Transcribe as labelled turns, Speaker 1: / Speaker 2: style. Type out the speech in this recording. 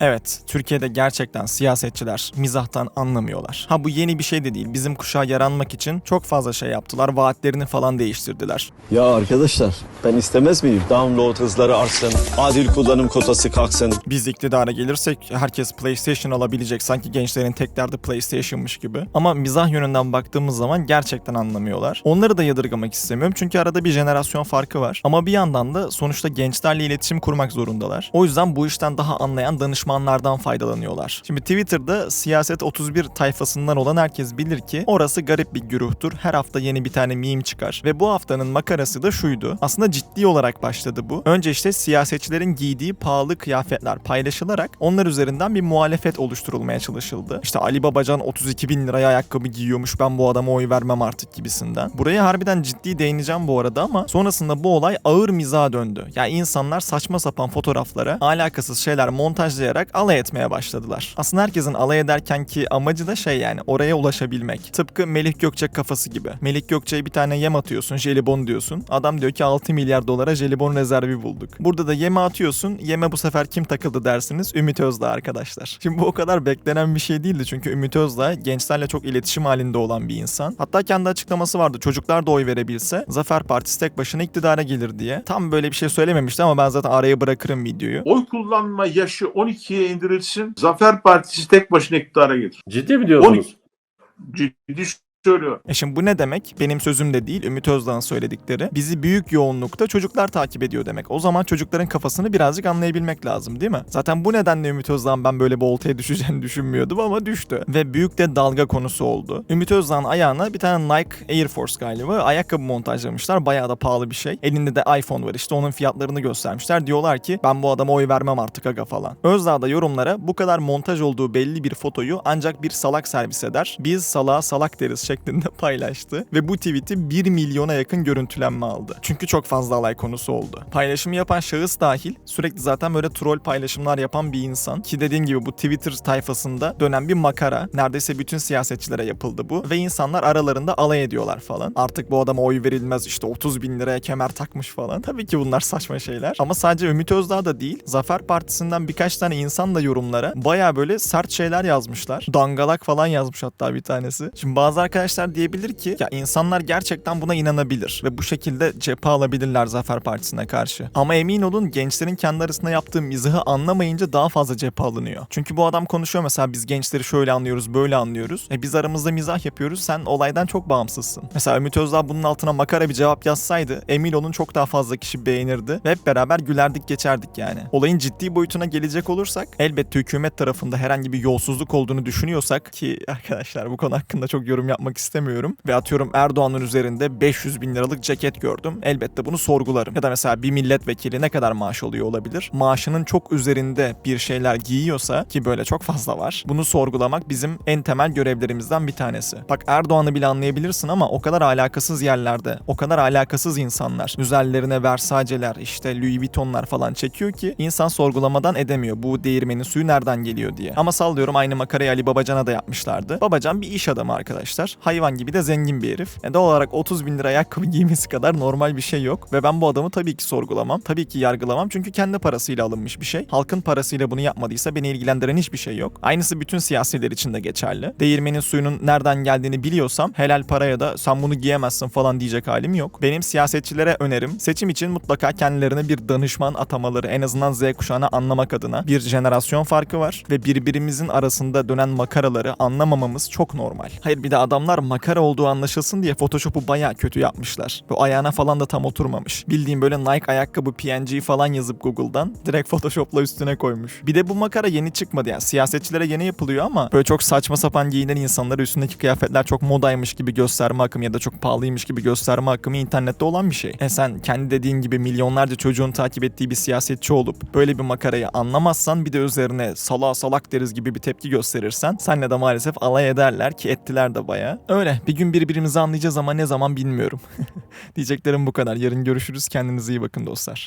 Speaker 1: Evet, Türkiye'de gerçekten siyasetçiler mizahtan anlamıyorlar. Ha bu yeni bir şey de değil. Bizim kuşağa yaranmak için çok fazla şey yaptılar. Vaatlerini falan değiştirdiler.
Speaker 2: Ya arkadaşlar ben istemez miyim? Download hızları artsın, adil kullanım kotası kalksın.
Speaker 1: Biz iktidara gelirsek herkes PlayStation alabilecek. Sanki gençlerin tek derdi PlayStation'mış gibi. Ama mizah yönünden baktığımız zaman gerçekten anlamıyorlar. Onları da yadırgamak istemiyorum çünkü arada bir jenerasyon farkı var. Ama bir yandan da sonuçta gençlerle iletişim kurmak zorundalar. O yüzden bu işten daha anlayan danışmanlardan faydalanıyorlar. Şimdi Twitter'da siyaset 31 tayfasından olan herkes bilir ki orası garip bir güruhtur. Her hafta yeni bir tane meme çıkar. Ve bu haftanın makarası da şuydu. Aslında ciddi olarak başladı bu. Önce işte siyasetçilerin giydiği pahalı kıyafetler paylaşılarak onlar üzerinden bir muhalefet oluşturulmaya çalışıldı. İşte Ali Babacan 32 bin liraya ayakkabı giyiyormuş ben bu adama oy vermem artık gibisinden. Buraya harbiden ciddi değineceğim bu arada ama sonrasında bu olay ağır mizaha döndü. Yani insanlar saçma sapan fotoğraflara alakasız şeyler montajlayarak alay etmeye başladılar. Aslında herkesin alay ederken ki amacı da şey yani oraya ulaşabilmek. Tıpkı Melih Gökçek kafası gibi. Melih Gökçek'e bir tane yem atıyorsun, jelibon diyorsun. Adam diyor ki 6 milyar dolara jelibon rezervi bulduk. Burada da yeme atıyorsun. Yeme bu sefer kim takıldı dersiniz? Ümit Özdağ arkadaşlar. Şimdi bu o kadar beklenen bir şey değildi çünkü Ümit Özdağ gençlerle çok iletişim halinde olan bir insan. Hatta kendi açıklaması vardı. Çocuklar da oy verebilse Zafer Partisi tek başına iktidara gelir diye. Tam böyle bir şey söylememişti ama ben zaten araya bırakırım videoyu.
Speaker 3: Oy kullanma yaşı 12'ye indirilsin. Zafer Partisi tek başına iktidara gelir.
Speaker 4: Ciddi mi diyorsunuz?
Speaker 3: Ciddi söylüyorum.
Speaker 1: E şimdi bu ne demek? Benim sözüm de değil, Ümit Özdağ'ın söyledikleri. Bizi büyük yoğunlukta çocuklar takip ediyor demek. O zaman çocukların kafasını birazcık anlayabilmek lazım değil mi? Zaten bu nedenle Ümit Özdağ'ın ben böyle bir oltaya düşeceğini düşünmüyordum ama düştü. Ve büyük de dalga konusu oldu. Ümit Özdağ'ın ayağına bir tane Nike Air Force galiba ayakkabı montajlamışlar. Bayağı da pahalı bir şey. Elinde de iPhone var işte onun fiyatlarını göstermişler. Diyorlar ki ben bu adama oy vermem artık aga falan. Özdağ da yorumlara bu kadar montaj olduğu belli bir fotoyu ancak bir salak servis eder. Biz salağa salak deriz şeklinde paylaştı ve bu tweet'i 1 milyona yakın görüntülenme aldı. Çünkü çok fazla alay konusu oldu. Paylaşımı yapan şahıs dahil sürekli zaten böyle troll paylaşımlar yapan bir insan ki dediğim gibi bu Twitter tayfasında dönen bir makara. Neredeyse bütün siyasetçilere yapıldı bu ve insanlar aralarında alay ediyorlar falan. Artık bu adama oy verilmez işte 30 bin liraya kemer takmış falan. Tabii ki bunlar saçma şeyler. Ama sadece Ümit Özdağ da değil. Zafer Partisi'nden birkaç tane insan da yorumlara baya böyle sert şeyler yazmışlar. Dangalak falan yazmış hatta bir tanesi. Şimdi bazı arkadaşlar diyebilir ki ya insanlar gerçekten buna inanabilir ve bu şekilde cephe alabilirler Zafer Partisi'ne karşı. Ama emin olun gençlerin kendi arasında yaptığı mizahı anlamayınca daha fazla cephe alınıyor. Çünkü bu adam konuşuyor mesela biz gençleri şöyle anlıyoruz böyle anlıyoruz. E biz aramızda mizah yapıyoruz sen olaydan çok bağımsızsın. Mesela Ümit Özdağ bunun altına makara bir cevap yazsaydı emin olun çok daha fazla kişi beğenirdi ve hep beraber gülerdik geçerdik yani. Olayın ciddi boyutuna gelecek olursak elbette hükümet tarafında herhangi bir yolsuzluk olduğunu düşünüyorsak ki arkadaşlar bu konu hakkında çok yorum yapmak istemiyorum ve atıyorum Erdoğan'ın üzerinde 500 bin liralık ceket gördüm. Elbette bunu sorgularım. Ya da mesela bir milletvekili ne kadar maaş alıyor olabilir? Maaşının çok üzerinde bir şeyler giyiyorsa ki böyle çok fazla var. Bunu sorgulamak bizim en temel görevlerimizden bir tanesi. Bak Erdoğan'ı bile anlayabilirsin ama o kadar alakasız yerlerde, o kadar alakasız insanlar üzerlerine Versace'ler, işte Louis Vuitton'lar falan çekiyor ki insan sorgulamadan edemiyor. Bu değirmenin suyu nereden geliyor diye. Ama sallıyorum aynı makarayı Ali Babacan'a da yapmışlardı. Babacan bir iş adamı arkadaşlar. Hayvan gibi de zengin bir herif. E doğal olarak 30 bin lira ayakkabı giymesi kadar normal bir şey yok. Ve ben bu adamı tabii ki sorgulamam. Tabii ki yargılamam. Çünkü kendi parasıyla alınmış bir şey. Halkın parasıyla bunu yapmadıysa beni ilgilendiren hiçbir şey yok. Aynısı bütün siyasiler için de geçerli. Değirmenin suyunun nereden geldiğini biliyorsam helal paraya da sen bunu giyemezsin falan diyecek halim yok. Benim siyasetçilere önerim seçim için mutlaka kendilerine bir danışman atamaları en azından Z kuşağına anlamak adına. Bir jenerasyon farkı var ve birbirimizin arasında dönen makaraları anlamamamız çok normal. Hayır bir de adamlar makara olduğu anlaşılsın diye Photoshop'u bayağı kötü yapmışlar. Bu ayağına falan da tam oturmamış. Bildiğim böyle Nike ayakkabı PNG falan yazıp Google'dan direkt Photoshop'la üstüne koymuş. Bir de bu makara yeni çıkmadı yani siyasetçilere yeni yapılıyor ama böyle çok saçma sapan giyinen insanları üstündeki kıyafetler çok modaymış gibi gösterme akımı ya da çok pahalıymış gibi gösterme akımı internette olan bir şey. E sen kendi dediğin gibi milyonlarca çocuğun takip ettiği bir siyasetçi olup böyle bir makarayı anlamazsan bir de üzerine salak salak deriz gibi bir tepki gösterirsen senle de maalesef alay ederler ki ettiler de baya. Öyle bir gün birbirimizi anlayacağız ama ne zaman bilmiyorum. Diyeceklerim bu kadar. Yarın görüşürüz. Kendinize iyi bakın dostlar.